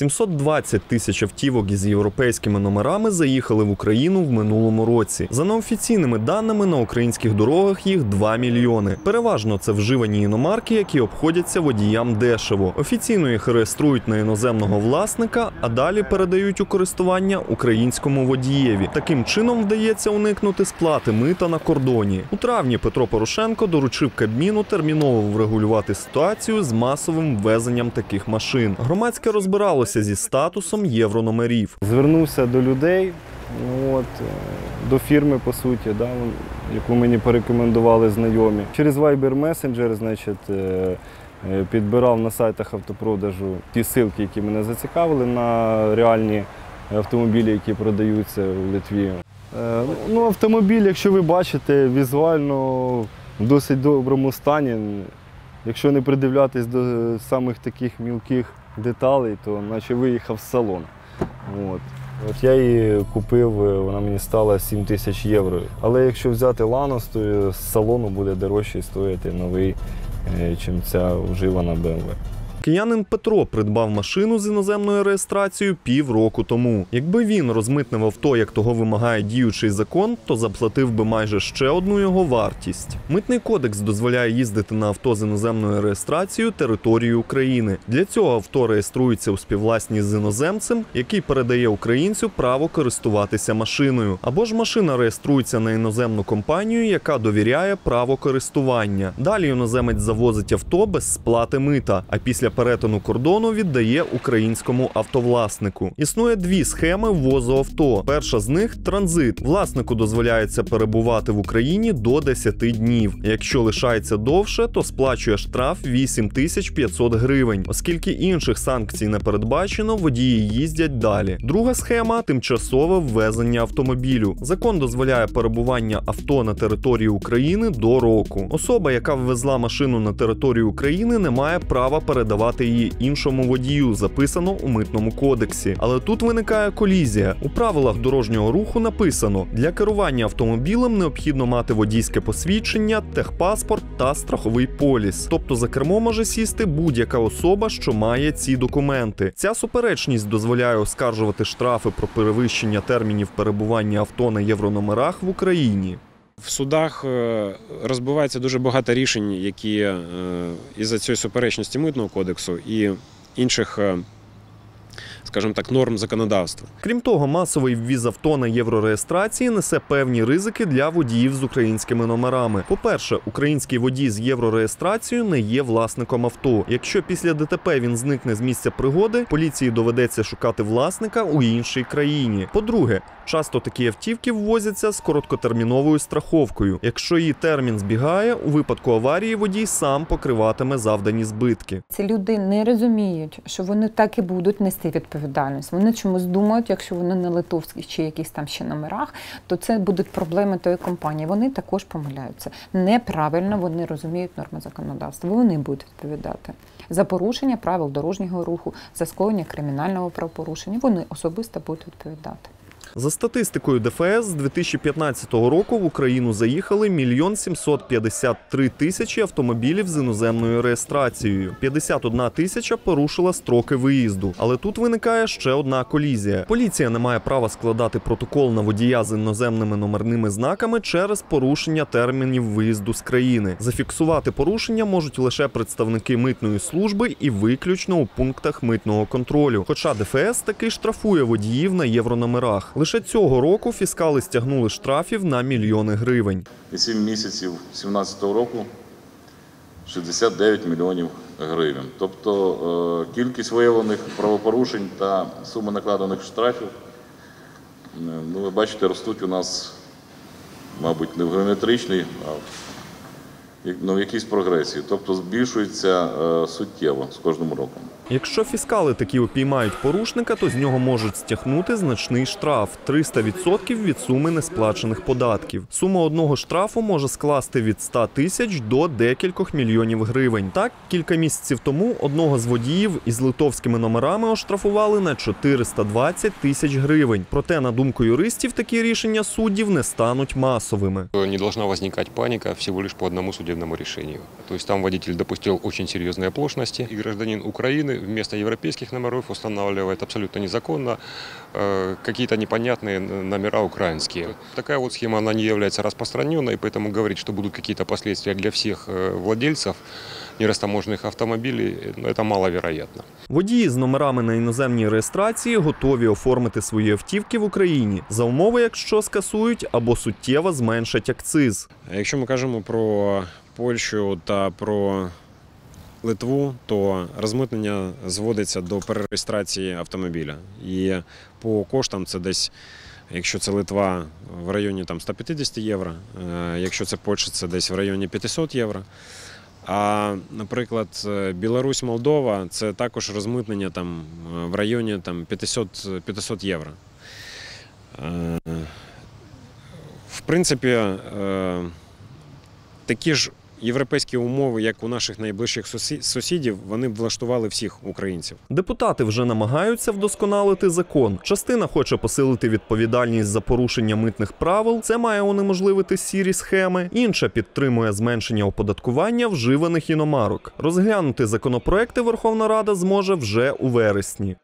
720 тисяч автівок із європейськими номерами заїхали в Україну в минулому році. За неофіційними даними на українських дорогах їх 2 мільйони. Переважно це вживані іномарки, які обходяться водіям дешево. Офіційно їх реєструють на іноземного власника, а далі передають у користування українському водієві. Таким чином вдається уникнути сплати мита на кордоні. У травні Петро Порошенко доручив Кабміну терміново врегулювати ситуацію з масовим ввезенням таких машин. Громадське розбиралося зі статусом єврономерів. Звернувся до людей, ну, от, е, до фірми, по суті, да, яку мені порекомендували знайомі. Через Viber Messenger, значить, е, е, підбирав на сайтах автопродажу ті ссылки, які мене зацікавили на реальні автомобілі, які продаються в Литві. Ну, автомобіль, якщо ви бачите, візуально в досить доброму стані. Якщо не придивлятись до самих таких мілких деталей, то наче виїхав з салону. От. От я її купив, е, вона мені стала 7 тисяч євро. Але якщо взяти Ланос, то з салону буде дорожче стояти новий, ніж ця вживана BMW. Киянин Петро придбав машину з іноземною реєстрацією півроку тому. Якби він розмитнив авто, як того вимагає діючий закон, то заплатив би майже ще одну його вартість. Митний кодекс дозволяє їздити на авто з іноземною реєстрацією території України. Для цього авто реєструється у співвласність з іноземцем, який передає українцю право користуватися машиною. Або ж машина реєструється на іноземну компанію, яка довіряє право користування. Далі іноземець завозить авто без сплати мита, а після перетину кордону віддає українському автовласнику. Існує дві схеми ввозу авто. Перша з них транзит. Власнику дозволяється перебувати в Україні до 10 днів. Якщо лишається довше, то сплачує штраф 8500 гривень. Оскільки інших санкцій не передбачено, водії їздять далі. Друга схема тимчасове ввезення автомобілю. Закон дозволяє перебування авто на території України до року. Особа, яка ввезла машину на територію України, не має права передавати її іншому водію, записано у митному кодексі. Але тут виникає колізія. У правилах дорожнього руху написано: для керування автомобілем необхідно мати водійське посвідчення, техпаспорт та страховий поліс. Тобто за кермо може сісти будь-яка особа, що має ці документи. Ця суперечність дозволяє оскаржувати штрафи про перевищення термінів перебування авто на єврономерах в Україні. В судах е, розбивається дуже багато рішень, які е, із-за цієї суперечності митного кодексу і інших, е, скажімо так, норм законодавства. Крім того, масовий ввіз авто на єврореєстрації несе певні ризики для водіїв з українськими номерами. По-перше, український водій з єврореєстрацією не є власником авто. Якщо після ДТП він зникне з місця пригоди, поліції доведеться шукати власника у іншій країні. По-друге, часто такі автівки ввозяться з короткотерміновою страховкою. Якщо її термін збігає, у випадку аварії водій сам покриватиме завдані збитки. Ці люди не розуміють, що вони так і будуть нести відповідальність. Вони чомусь думають, якщо вони на литовських чи якісь там ще номерах, то це будуть проблеми тої компанії. Вони також помиляються. Неправильно вони розуміють норми законодавства. Вони будуть відповідати за порушення правил дорожнього руху, за скоєння кримінального правопорушення. Вони особисто будуть відповідати. За статистикою ДФС, з 2015 року в Україну заїхали 1 753 тисячі автомобілів з іноземною реєстрацією. 51 тисяча порушила строки виїзду. Але тут виникає ще одна колізія. Поліція не має права складати протокол на водія з іноземними номерними знаками через порушення термінів виїзду з країни. Зафіксувати порушення можуть лише представники митної служби і виключно у пунктах митного контролю. Хоча ДФС таки штрафує водіїв на єврономерах. Лише цього року фіскали стягнули штрафів на мільйони гривень. і 7 місяців 2017 року 69 мільйонів гривень. Тобто е, кількість виявлених правопорушень та сума накладених штрафів, е, ну, ви бачите, ростуть у нас, мабуть, не в геометричній, а в ну, в якійсь прогресії. Тобто збільшується е, суттєво з кожним роком. Якщо фіскали таки упіймають порушника, то з нього можуть стягнути значний штраф 300% від суми несплачених податків. Сума одного штрафу може скласти від 100 тисяч до декількох мільйонів гривень. Так, кілька місяців тому одного з водіїв із литовськими номерами оштрафували на 420 тисяч гривень. Проте, на думку юристів, такі рішення суддів не стануть масовими. Не должна возникать паника всего лишь по одному судебному судебному решению. То есть там водитель допустил очень серьезные оплошности, и гражданин Украины вместо европейских номеров устанавливает абсолютно незаконно э, какие-то непонятные н- номера украинские. Такая вот схема, она не является распространенной, поэтому говорить, что будут какие-то последствия для всех э, владельцев нерастаможенных автомобилей, э, ну, это маловероятно. Водії з номерами на іноземній реєстрації готові оформити свої автівки в Україні за умови, якщо скасують або суттєво зменшать акциз. А Якщо ми кажемо про Польщу та про Литву, то розмитнення зводиться до перереєстрації автомобіля. І по коштам це десь, якщо це Литва, в районі там, 150 євро, е, якщо це Польща, це десь в районі 500 євро. А, наприклад, е, Білорусь, Молдова це також розмитнення там, е, в районі там, 500, 500 євро. В принципі, такі ж європейські умови, як у наших найближчих сусі- сусідів, вони б влаштували всіх українців. Депутати вже намагаються вдосконалити закон. Частина хоче посилити відповідальність за порушення митних правил. Це має унеможливити сірі схеми. Інша підтримує зменшення оподаткування вживаних іномарок. Розглянути законопроекти Верховна Рада зможе вже у вересні.